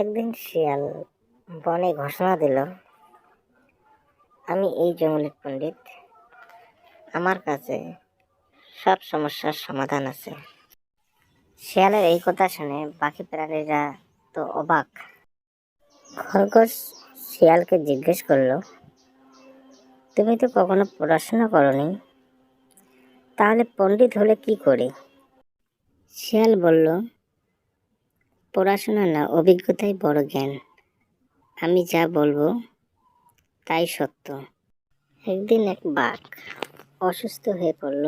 একদিন শিয়াল বনে ঘোষণা দিল, আমি এই জঙ্গলের পণ্ডিত। আমার কাছে সব সমস্যার সমাধান আছে। শিয়ালের এই কথা শুনে বাকি প্রাণীরা তো অবাক। খরগোশ শিয়ালকে জিজ্ঞেস করল, তুমি তো কখনো পড়াশোনা করনি? তাহলে পণ্ডিত হলে কি করে? শিয়াল বলল পড়াশোনা না, অভিজ্ঞতাই বড় জ্ঞান। আমি যা বলব, তাই সত্য। একদিন এক বাঘ অসুস্থ হয়ে পড়ল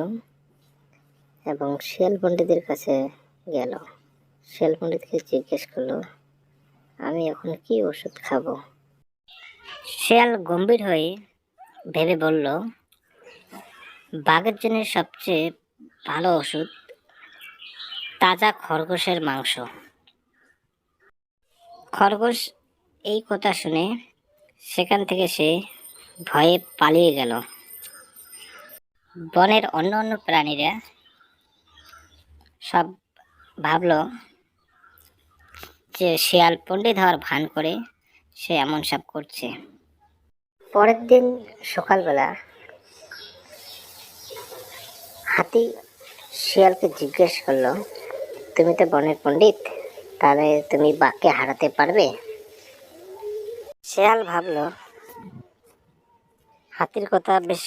এবং শিয়াল পণ্ডিতের কাছে গেল। শিয়াল পণ্ডিতকে জিজ্ঞেস করল, আমি এখন কি ওষুধ খাব? শিয়াল গম্ভীর হয়ে ভেবে বলল, বাঘের জন্য সবচেয়ে ভালো ওষুধ তাজা খরগোশের মাংস। খরগোশ এই কথা শুনে সেখান থেকে সে ভয়ে পালিয়ে গেল। বনের অন্য অন্য প্রাণীরা সব ভাবলো যে শিয়াল পণ্ডিত হওয়ার ভান করে সে এমন সব করছে। পরের দিন সকালবেলা হাতি শিয়ালকে জিজ্ঞেস করল, তুমি তো বনের পণ্ডিত? তাহলে তুমি বাঘকে হারাতে পারবে? শেয়াল ভাবল হাতির কথা বেশ